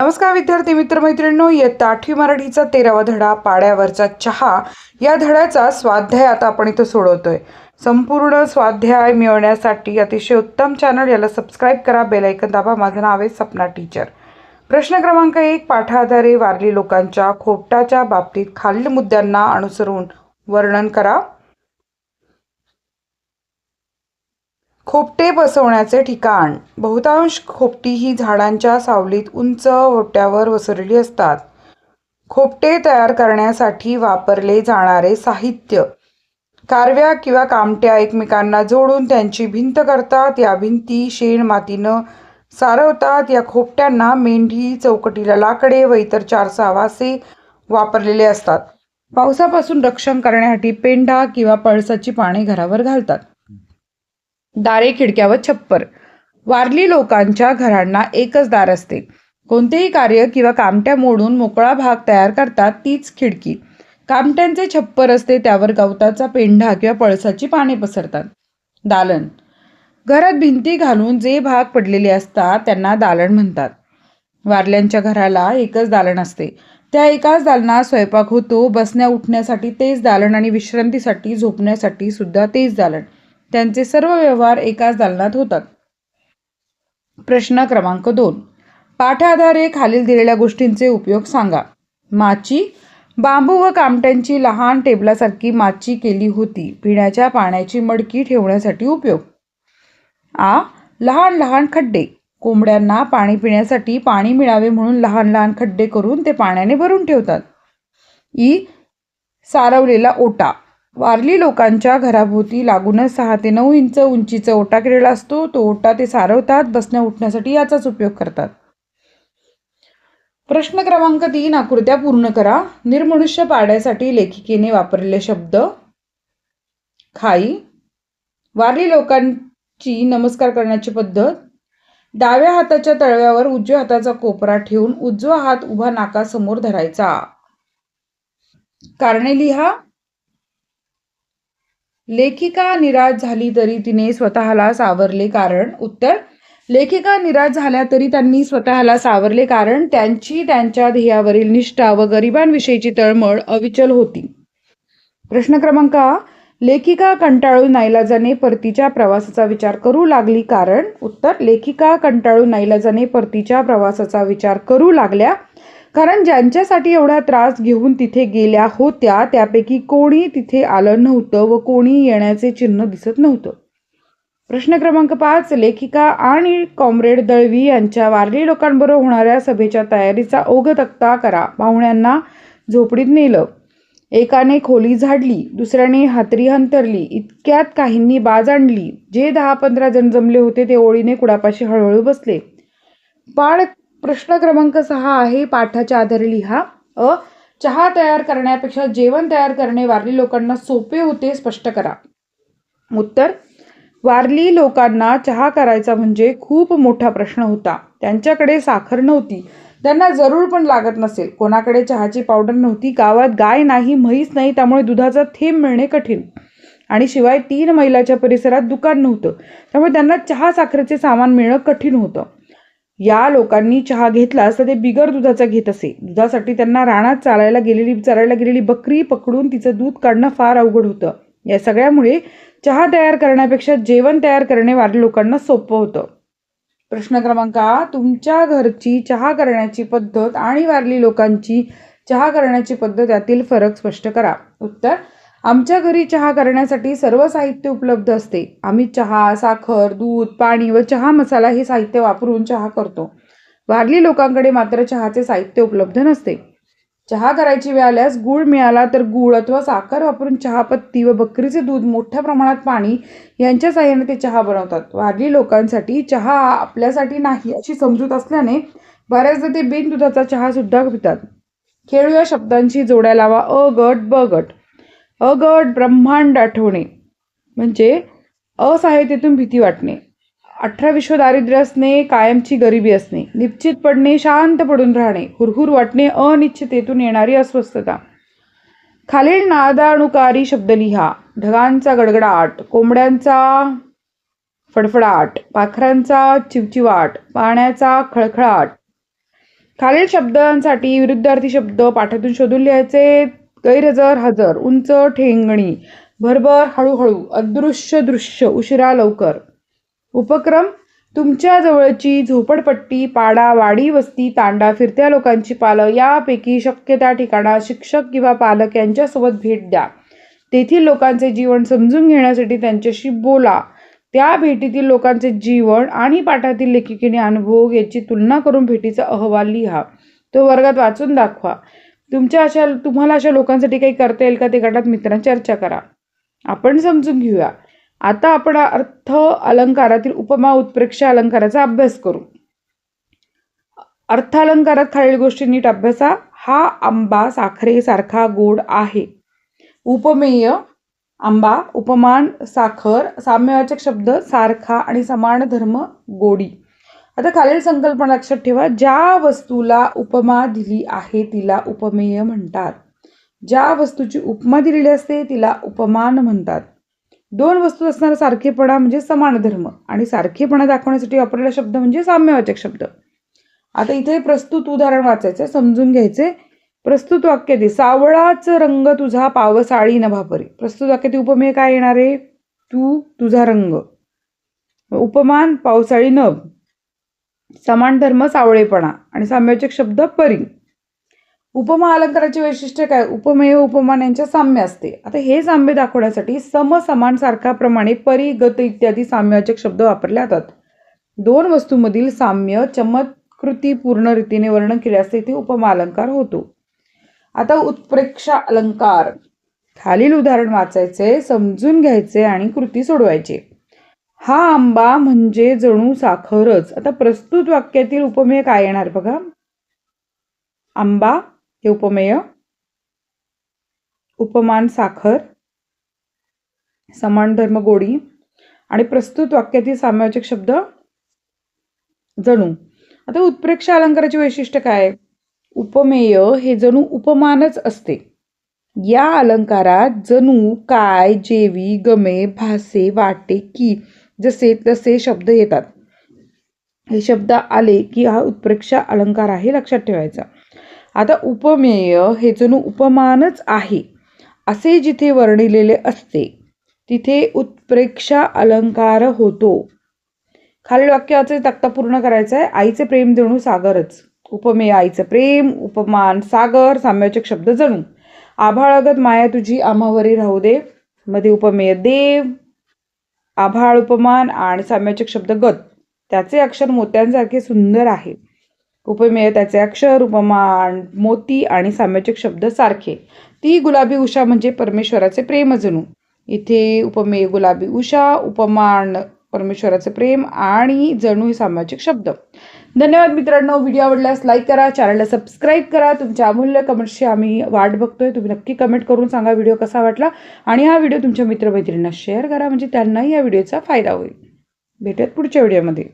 नमस्कार विद्यार्थी मित्र मैत्रिणींनो इयत्ता आठवी मराठीचा तेरावा धडा पाड्यावरचा चहा. या धड्याचा स्वाध्याय आता आपण इथं सोडवतोय. संपूर्ण स्वाध्याय मिळवण्यासाठी अतिशय उत्तम चॅनल याला सबस्क्राईब करा बेलायकन दाबा माझं नाव आहे सपना टीचर प्रश्न क्रमांक एक पाठाधारे वारली लोकांच्या खोपटाच्या बाबतीत खालील मुद्द्यांना अनुसरून वर्णन करा. खोपटे बसवण्याचे ठिकाण. बहुतांश खोपटी ही झाडांच्या सावलीत उंच ओट्यावर वसरली असतात. खोपटे तयार करण्यासाठी वापरले जाणारे साहित्य. कारव्या किंवा कामट्या एकमेकांना जोडून त्यांची भिंत करतात. या भिंती शेण मातीनं सारवतात. या खोपट्यांना मेंढी चौकटीला लाकडे व इतर चार सहा वासे वापरलेले असतात. पावसापासून रक्षण करण्यासाठी पेंढा किंवा पळसाची पाने घरावर घालतात. दारे खिडक्या व छप्पर. वारली लोकांच्या घरांना एकच दार असते. कोणतेही कार्य किंवा कामट्या मोडून मोकळा भाग तयार करतात तीच खिडकी. कामट्यांचे छप्पर असते त्यावर गवताचा पेंढा किंवा पळसाची पाने पसरतात. दालन. घरात भिंती घालून जे भाग पडलेले असतात त्यांना दालन म्हणतात. वारल्यांच्या घराला एकच दालन असते. त्या एकाच दालनात स्वयंपाक होतो बसण्या उठण्यासाठी तेच दालन आणि विश्रांतीसाठी झोपण्यासाठी सुद्धा तेच दालन. त्यांचे सर्व व्यवहार एकाच दालनात होतात. प्रश्न क्रमांक दोन. पाठाधारे खालील दिलेल्या गोष्टींचे उपयोग सांगा. माची. बांबू व कामट्यांची लहान टेबलासारखी माची केली होती. पिण्याच्या पाण्याची मडकी ठेवण्यासाठी उपयोग. आ. लहान लहान खड्डे. कोंबड्यांना पाणी पिण्यासाठी पाणी मिळावे म्हणून लहान लहान खड्डे करून ते पाण्याने भरून ठेवतात. ई. सारवलेला ओटा. वारली लोकांच्या घराभोवती लागूनच सहा ते नऊ इंच उंचीचा ओटा केलेला असतो. तो ओटा ते सारवतात बसण्या उठण्यासाठी याचाच उपयोग करतात. प्रश्न क्रमांक तीन आकृत्या पूर्ण करा. निर्मनुष्य पाड्यासाठी लेखिकेने वापरलेले शब्द. खाई. वारली लोकांची नमस्कार करण्याची पद्धत. डाव्या हाताच्या तळव्यावर उजव्या हाताचा कोपरा ठेवून उजवा हात उभा नाकासमोर धरायचा. कारणे लिहा. लेखिका निराश झाली तरी तिने स्वतःला सावरले कारण उत्तर लेखिका निराश झाल्या तरी त्यांनी स्वतःला सावरले कारण त्यांची त्यांच्या ध्येयावरील निष्ठा व गरिबांविषयीची तळमळ अविचल होती. प्रश्न क्रमांक लेखिका कंटाळून नाईलाजाने परतीच्या प्रवासाचा विचार करू लागली कारण उत्तर लेखिका कंटाळून नाईलाजाने परतीच्या प्रवासाचा विचार करू लागल्या कारण ज्यांच्यासाठी एवढा त्रास घेऊन तिथे गेल्या होत्या त्यापैकी कोणी तिथे आलं नव्हतं व कोणी येण्याचे चिन्ह दिसत नव्हतं. प्रश्न क्रमांक पाच लेखिका आणि कॉम्रेड दळवी यांच्या वारली लोकांबरोबर होणाऱ्या सभेच्या तयारीचा ओघ तक्ता करा. पाहुण्यांना झोपडीत नेलं. एकाने खोली झाडली दुसऱ्याने हातरी हंतरली इतक्यात काहींनी बाज आणली. जे दहा पंधरा जण जमले होते ते ओळीने कुडापाशी हळूहळू बसले. पाळ प्रश्न क्रमांक सहा आहे पाठाच्या आधारे लिहा. अ चहा तयार करण्यापेक्षा जेवण तयार करणे वारली लोकांना सोपे होते स्पष्ट करा. उत्तर वारली लोकांना चहा करायचा म्हणजे खूप मोठा प्रश्न होता. त्यांच्याकडे साखर नव्हती. त्यांना जरूर पण लागत नसेल. कोणाकडे चहाची पावडर नव्हती गावात गाय नाही म्हैस नाही त्यामुळे दुधाचा थेंब मिळणे कठीण. आणि शिवाय तीन मैलाच्या परिसरात दुकान नव्हतं. त्यामुळे त्यांना चहा साखरेचे सामान मिळणं कठीण होतं. या लोकांनी चहा घेतला तर ते बिगर दुधाचा घेत असे. दुधासाठी त्यांना रानात चालायला गेलेली चरायला गेलेली बकरी पकडून तिचं दूध काढणं फार अवघड होतं. या सगळ्यामुळे चहा तयार करण्यापेक्षा जेवण तयार करणे वारली लोकांना सोपं होतं. प्रश्न क्रमांक तुमच्या घरची चहा करण्याची पद्धत आणि वारली लोकांची चहा करण्याची पद्धत यातील फरक स्पष्ट करा. उत्तर आमच्या घरी चहा करण्यासाठी सर्व साहित्य उपलब्ध असते. आम्ही चहा साखर दूध पाणी व चहा मसाला हे साहित्य वापरून चहा करतो. वारली लोकांकडे मात्र चहाचे साहित्य उपलब्ध नसते. चहा करायची वेळ आल्यास गूळ मिळाला तर गूळ अथवा साखर वापरून चहापत्ती व बकरीचे दूध मोठ्या प्रमाणात पाणी यांच्या साह्याने ते चहा बनवतात. वारली लोकांसाठी चहा आपल्यासाठी नाही अशी समजूत असल्याने बऱ्याचदा ते बिन दुधाचा चहा सुद्धा पितात. खेळू या शब्दांची जोड्या लावा. अ गट ब गट. अगट ब्रह्मांड आठवणे. म्हणजे असहायतेतून भीती वाटणे. अठरा विश्व दारिद्र्य असणे कायमची गरिबी असणे. निश्चित पडणे शांत पडून राहणे. हुरहुर वाटणे अनिश्चितेतून येणारी अस्वस्थता. खालील नादानुकारी शब्द लिहा. ढगांचा गडगडाट कोंबड्यांचा फडफडाट पाखरांचा चिवचिवाट पाण्याचा खळखळाट. खालील शब्दांसाठी विरुद्धार्थी शब्द पाठातून शोधून लिहायचे. गैरहजर हजर उंच ठेंगणी भरभर हळूहळू अदृश्य दृश्य उशिरा लवकर. उपक्रम? तुमच्या जवळची झोपडपट्टी पाडा वाडी वस्ती तांडा फिरत्या लोकांची पालं यापैकी शक्य त्या ठिकाणा शिक्षक किंवा पालक यांच्यासोबत भेट द्या. तेथील लोकांचे जीवन समजून घेण्यासाठी त्यांच्याशी बोला. त्या भेटीतील लोकांचे जीवन आणि पाठातील लेखिकेने अनुभव याची तुलना करून भेटीचा अहवाल लिहा. तो वर्गात वाचून दाखवा. तुमच्या अशा तुम्हाला अशा लोकांसाठी काही करता येईल का ते गटात मित्रांची चर्चा करा. आपण समजून घेऊया. आता आपण अर्थ अलंकारातील उपमा उत्प्रेक्षा अलंकाराचा अभ्यास करू. अर्थ अलंकारात खालील गोष्टी नीट अभ्यासा. हा आंबा साखरेसारखा गोड आहे. उपमेय आंबा उपमान साखर साम्यवाचक शब्द सारखा आणि समान धर्म गोडी. आता खालील संकल्पना लक्षात ठेवा. ज्या वस्तूला उपमा दिली आहे तिला उपमेय म्हणतात. ज्या वस्तूची उपमा दिलेली असते तिला उपमान म्हणतात. दोन वस्तू असणारा सारखेपणा म्हणजे समान धर्म आणि सारखेपणा दाखवण्यासाठी वापरलेला शब्द म्हणजे साम्यवाचक शब्द. आता इथे प्रस्तुत उदाहरण वाचायचं समजून घ्यायचे प्रस्तुत वाक्य दे. सावळाच रंग तुझा पावसाळी न भापरे. प्रस्तुत वाक्यातील उपमेय काय येणार आहे? तू तुझा रंग. उपमान पावसाळी नभ. समान धर्म सावळेपणा आणि साम्योचक शब्द परी. उपमा अलंकाराचे वैशिष्ट्य काय? उपमेय उपमान यांच्या साम्य असते. आता हे साम्य दाखवण्यासाठी सम समान सारखाप्रमाणे परी गत इत्यादी साम्यवाचक शब्द वापरले जातात. दोन वस्तूमधील साम्य चमत्कृती पूर्ण रीतीने वर्णन केले असते ते उपमा अलंकार होतो. आता उत्प्रेक्षा अलंकार. खालील उदाहरण वाचायचे समजून घ्यायचे आणि कृती सोडवायचे. हा आंबा म्हणजे जणू साखरच. आता प्रस्तुत वाक्यातील उपमेय काय येणार बघा? आंबा हे उपमेय. उपमान साखर. समान धर्म गोडी. आणि प्रस्तुत वाक्यातील सामाजिक शब्द जणू. आता उत्प्रेक्षा अलंकाराचे वैशिष्ट्य काय? उपमेय हे जणू उपमानच असते. या अलंकारात जणू काय जेवी गमे भासे वाटे की जसे तसे शब्द येतात. हे शब्द आले की हा उत्प्रेक्षा अलंकार आहे लक्षात ठेवायचा. आता उपमेय हे जणू उपमानच आहे. असे जिथे वर्णिलेले असते तिथे उत्प्रेक्षा अलंकार होतो. खालील वाक्याचे तक्ता पूर्ण करायचा आहे. आईचे प्रेम जणू सागरच. उपमेय आईचं प्रेम उपमान सागर साम्यवाचक शब्द जणू. आभाळगत माया तुझी आम्हावरी राहू दे. मध्ये उपमेय देव. आभाळ उपमान आणि साम्यवाचक शब्द गत. त्याचे अक्षर मोत्यांसारखे सुंदर आहे. उपमेय त्याचे अक्षर उपमान मोती आणि साम्यवाचक शब्द सारखे. ती गुलाबी उषा म्हणजे परमेश्वराचे प्रेम जणू इथे उपमेय गुलाबी उषा उपमान परमेश्वराचे प्रेम आणि जणू सामाजिक शब्द. धन्यवाद मित्रांनो. व्हिडिओ आवडल्यास लाईक करा चॅनलला सबस्क्राईब करा. तुमच्या अमूल्य कमेंट्सची आम्ही वाट बघतोय. तुम्ही नक्की कमेंट करून सांगा व्हिडिओ कसा वाटला. आणि हा व्हिडिओ तुमच्या मित्रमैत्रिणींना शेअर करा. म्हणजे त्यांनाही या व्हिडिओचा फायदा होईल. भेटूयात पुढच्या व्हिडिओमध्ये.